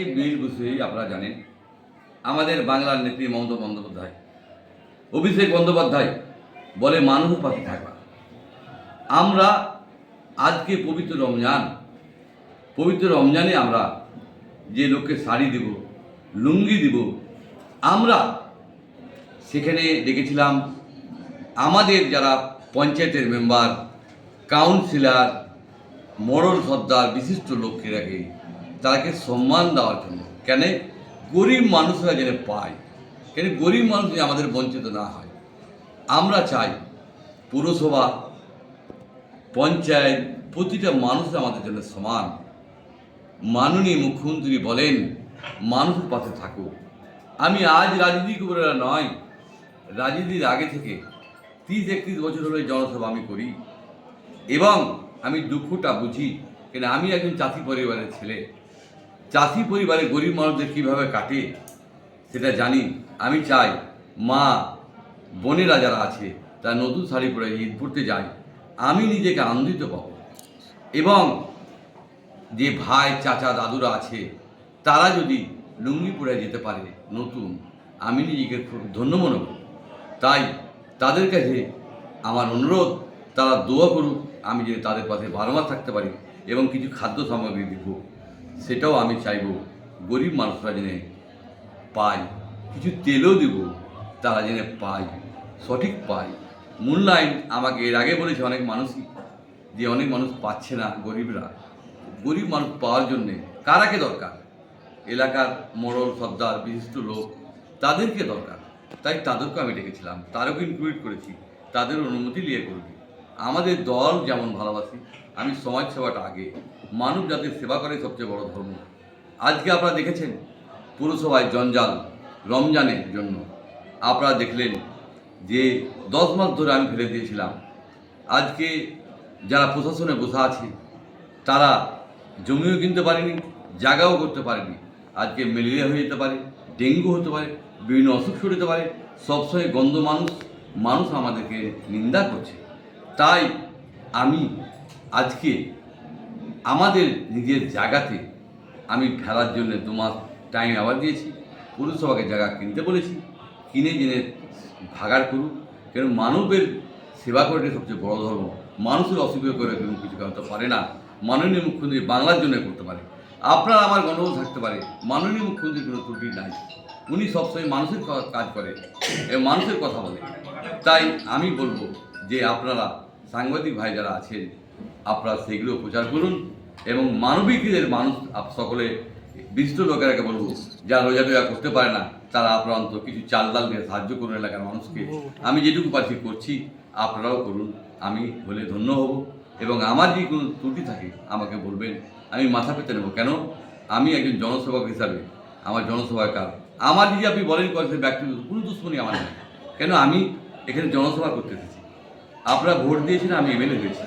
আজকে বিল বিষয়ে আপনারা জানেন, আমাদের বাংলার নেত্রী মমতা বন্দ্যোপাধ্যায়, অভিষেক বন্দ্যোপাধ্যায় বলে মানুষের পাশে থাকবা। আমরা আজকে পবিত্র রমজান, পবিত্র রমজানে আমরা যে লোককে শাড়ি দেব, লুঙ্গি দিব, আমরা সেখানে দেখেছিলাম আমাদের যারা পঞ্চায়েতের মেম্বার, কাউন্সিলর, মরল সর্দার, বিশিষ্ট লোকেরাকে তাকে সম্মান দেওয়ার জন্য। কেন? গরিব মানুষরা যেন পায়। কেন? গরিব মানুষ আমাদের বঞ্চিত না হয়। আমরা চাই পুরসভা, পঞ্চায়েত, প্রতিটা মানুষ আমাদের জন্য সমান। মাননীয় মুখ্যমন্ত্রী বলেন, মানুষের পাশে থাকুক। আমি আজ রাজনীতি করে নয়। রাজনীতির আগে থেকে তিরিশ একত্রিশ বছর হলে জনসভা আমি করি। এবং আমি দুঃখটা বুঝি। কেন? আমি একজন চাষি পরিবারের ছেলে। চাষি পরিবারে গরিব মানুষদের কীভাবে কাটে, সেটা জানি। আমি চাই মা, বোনেরা যারা আছে, তারা নতুন শাড়ি পরে ঈদ পড়তে যায়। আমি নিজেকে আনন্দিত পাব। এবং যে ভাই, চাচা, দাদুরা আছে, তারা যদি লুঙ্গি পরে যেতে পারে নতুন, আমি নিজেকে খুব ধন্য মনে করি। তাই তাদের কাছে আমার অনুরোধ, তারা দোয়া করুক, আমি যে তাদের পাশে বারবার থাকতে পারি এবং কিছু খাদ্য সামগ্রী দিব। সেটাও আমি চাইব। গরিব মানুষরা যেন পায়, কিছু তেলও দেব, তারা যেন পায়, সঠিক পায়। মূল্যায়ন আমাকে এর আগে বলেছে অনেক মানুষই যে অনেক মানুষ পাচ্ছে না গরিবরা। গরিব মানুষ পাওয়ার জন্যে কারাকে দরকার? এলাকার মরল সর্দার, বিশিষ্ট লোক, তাদেরকে দরকার। তাই তাদেরকে আমি ডেকেছিলাম। তাদেরকে ইনক্লুড করেছি। তাদের অনুমতি নিয়ে করবি। আমাদের দল যেমন ভালোবাসি, আমি সমাজ সেবাটা আগে। মানব জাতির সেবা করে সবচেয়ে বড় ধর্ম। আজকে আপনারা দেখেছেন, পুরসভায় জঞ্জাল রমজানের জন্য। আপনারা দেখলেন যে দশ মাস ধরে আমি ফেলে দিয়েছিলাম। আজকে যারা প্রশাসনে বসে আছে, তারা জমিও কিনতে পারেনি, জায়গাও করতে পারেনি। আজকে ম্যালেরিয়া হয়ে যেতে পারে, ডেঙ্গু হতে পারে, বিভিন্ন অসুখ ছড়িতে পারে, সবসময় গন্ধ মানুষ মানুষ আমাদেরকে নিন্দা করছে। তাই আমি আজকে আমাদের নিজের জায়গাতে আমি ফেলার জন্য দু মাস টাইম আবার দিয়েছি। পুরসভাকে জায়গা কিনতে বলেছি। কিনে জেনে ভাগার করুক। কেন মানবের সেবা করে সবচেয়ে বড় ধর্ম। মানুষের অসুবিধা করে কেউ কিছু করতে পারে না। মাননীয় মুখ্যমন্ত্রী বাংলার জন্য করতে পারে। আপনার আমার গণ্ডগোল থাকতে পারে। মাননীয় মুখ্যমন্ত্রীর কোনো ত্রুটি নাই। উনি সবসময় মানুষের কাজ করে এবং মানুষের কথা বলে। তাই আমি বলব যে আপনারা সাংবাদিক ভাই যারা আছেন, আপনারা সেগুলো প্রচার করুন এবং মানবিকদের মানুষ সকলে বিশিষ্ট লোকেরাকে বলব, যারা রোজা টোজা করতে পারে না, তারা আপনারা অন্তত কিছু চাল ডাল দিয়ে সাহায্য করুন এলাকার মানুষকে। আমি যেটুকু পারছি করছি, আপনারাও করুন, আমি হলে ধন্য হব এবং আমার যদি কোনো ত্রুটি থাকে, আমাকে বলবেন, আমি মাথা পেতে নেব। কেন? আমি একজন জনসেবক হিসাবে, আমার জনসভার কাজ আমার যদি আপনি বলেন করেছে ব্যক্তিগত কোনো দুশ্মনী আমার নেই। কেন? আমি এখানে জনসভা করতে এসেছি। আপনারা ভোট দিয়েছেন আমি এমএলএ হয়েছি।